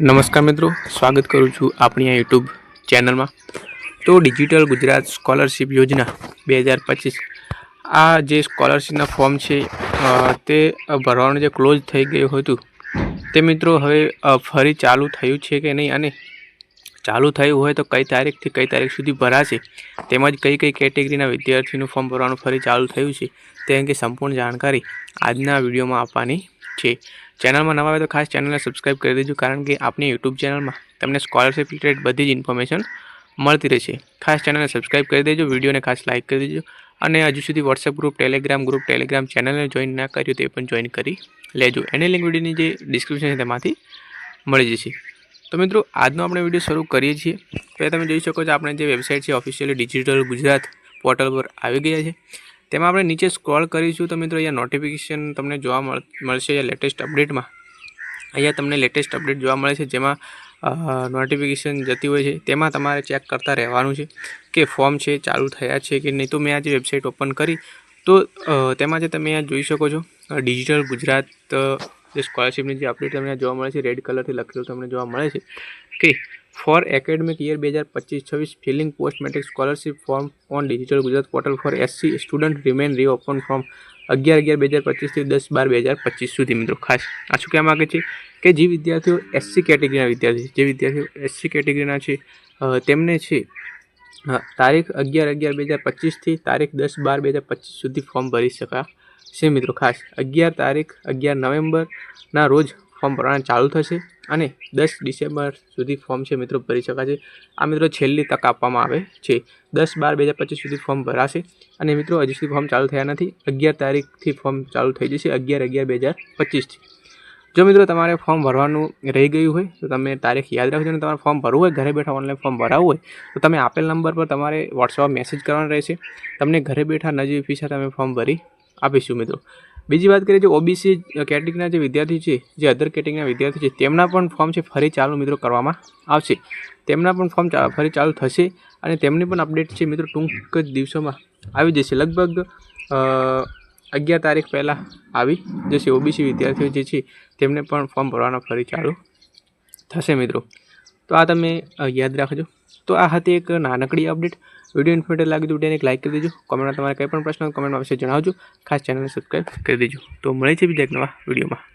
નમસ્કાર મિત્રો, સ્વાગત કરું છું આપણી આ યુટ્યુબ ચેનલમાં. તો ડિજિટલ ગુજરાત સ્કોલરશિપ યોજના બે હજાર પચીસ. આ જે સ્કોલરશિપના ફોર્મ છે તે ભરવાનું જે ક્લોઝ થઈ ગયું હતું, તે મિત્રો હવે ફરી ચાલુ થયું છે કે નહીં અને ચાલુ થયું હોય તો કઈ તારીખથી કઈ તારીખ સુધી ભરાશે, તેમજ કઈ કઈ કેટેગરીના વિદ્યાર્થીનું ફોર્મ ભરવાનું ફરી ચાલુ થયું છે, તે અંગે સંપૂર્ણ જાણકારી આજના વિડીયોમાં આપવાની છે. ચેનલમાં નવા આવે તો ખાસ ચેનલને સબસ્ક્રાઈબ કરી દેજો, કારણ કે આપની યુટ્યુબ ચેનલમાં તમને સ્કોલરશિપ રિલેટેડ બધી જ ઇન્ફોર્મેશન મળતી રહેશે. ખાસ ચેનલને સબસ્ક્રાઈબ કરી દેજો, વિડીયોને ખાસ લાઇક કરી દેજો, અને હજુ સુધી WhatsApp group Telegram group Telegram ચેનલને જોઈન ના કર્યું તે પણ જોઈન કરી લેજો. એની લિંક વિડીયોની જે ડિસ્ક્રિપ્શન છે તેમાંથી મળી જશે. તો મિત્રો, આજનો આપણે વીડિયો શરૂ કરીએ છીએ. તો તમે જોઈ શકો છો, આપણે જે વેબસાઇટ છે ઓફિશિયલી ડિજિટલ ગુજરાત પોર્ટલ પર આવી ગયા છે. તેમાં આપણે નીચે સ્ક્રોલ કરીશું તો મિત્રો અહીંયા નોટિફિકેશન તમને જોવા મળ, મળશે લેટેસ્ટ અપડેટમાં અહીંયા તમને લેટેસ્ટ અપડેટ જોવા મળે છે જેમાં નોટિફિકેશન જતી હોય છે. તેમાં તમારે ચેક કરતા રહેવાનું છે કે ફોર્મ છે, ચાલુ થયા છે કે નહીં. તો મેં આજે વેબસાઇટ ઓપન કરી. તો તેમાં જે તમે અહીંયા જોઈ શકો છો ડિજિટલ ગુજરાત જે સ્કોલરશિપની જે અપડેટ તમને જોવા મળે છે રેડ કલરથી લખેલું તમને જોવા મળે છે કે ફોર એકેડમિક યર બે હજાર પચીસ છવ્વીસ filling post matric scholarship form on digital Gujarat portal for SC student remain reopen form અગિયાર અગિયાર બે હજાર પચીસથી દસ બાર બે હજાર પચીસ સુધી, મિત્રો. ખાસ આ શું કહેવા માગે છે? કે જે વિદ્યાર્થીઓ એસસી કેટેગરીના વિદ્યાર્થી જે વિદ્યાર્થીઓ એસસી કેટેગરીના છે તેમને છે તારીખ અગિયાર અગિયાર બે હજાર પચીસથી તારીખ દસ બાર બે હજાર પચીસ સુધી ફોર્મ ભરી શકાશે, મિત્રો. ખાસ અગિયાર તારીખ અગિયાર નવેમ્બરના રોજ ફોર્મ ભરવાનું ચાલુ થશે અને દસ ડિસેમ્બર સુધી ફોર્મ છે મિત્રો ભરી શકાશે. આ મિત્રો છેલ્લી તક આપવામાં આવે છે. દસ બાર બે હજાર પચીસ સુધી ફોર્મ ભરાશે. અને મિત્રો હજી સુધી ફોર્મ ચાલુ થયા નથી. અગિયાર તારીખથી ફોર્મ ચાલુ થઈ જશે. અગિયાર અગિયાર બે હજાર પચીસથી જો મિત્રો તમારે ફોર્મ ભરવાનું રહી ગયું હોય, તો તમે તારીખ યાદ રાખજો અને તમારે ફોર્મ ભરવું હોય, ઘરે બેઠા ઓનલાઈન ફોર્મ ભરાવવું હોય, તો તમે આપેલ નંબર પર તમારે વોટ્સઅપ મેસેજ કરવાનો રહેશે. તમને ઘરે બેઠા નજીક ફીસે તમે ફોર્મ ભરી આપીશું મિત્રો. બીજી વાત કરીએ, જે ઓબીસી કેટેગરીના જે વિદ્યાર્થી છે, જે અધર કેટેગરીના વિદ્યાર્થી છે, તેમના પણ ફોર્મ છે ફરી ચાલુ મિત્રો કરવામાં આવશે. તેમના પણ ફોર્મ ફરી ચાલુ થશે અને તેમની પણ અપડેટ છે મિત્રો ટૂંક જ દિવસોમાં આવી જશે. લગભગ અગિયાર તારીખ પહેલાં આવી જશે ઓબીસી વિદ્યાર્થીઓ જે છે, તેમને પણ ફોર્મ ભરવાના ફરી ચાલુ થશે મિત્રો. તો આ તમે યાદ રાખજો. તો આ હતી એક નાનકડી અપડેટ. વીડિયો ઇન્ફોર્મેટિવ લાગી તો વિડીયોને એક લાઇક કરી દેજો. કોમેન્ટમાં તમારે કંઈ પણ પ્રશ્ન કોમેન્ટમાં વિશે જણાવજો. ખાસ ચેનલને સબસ્ક્રાઈબ કરી દેજો. તો મળે છે બીજા એક નવા વિડીયોમાં.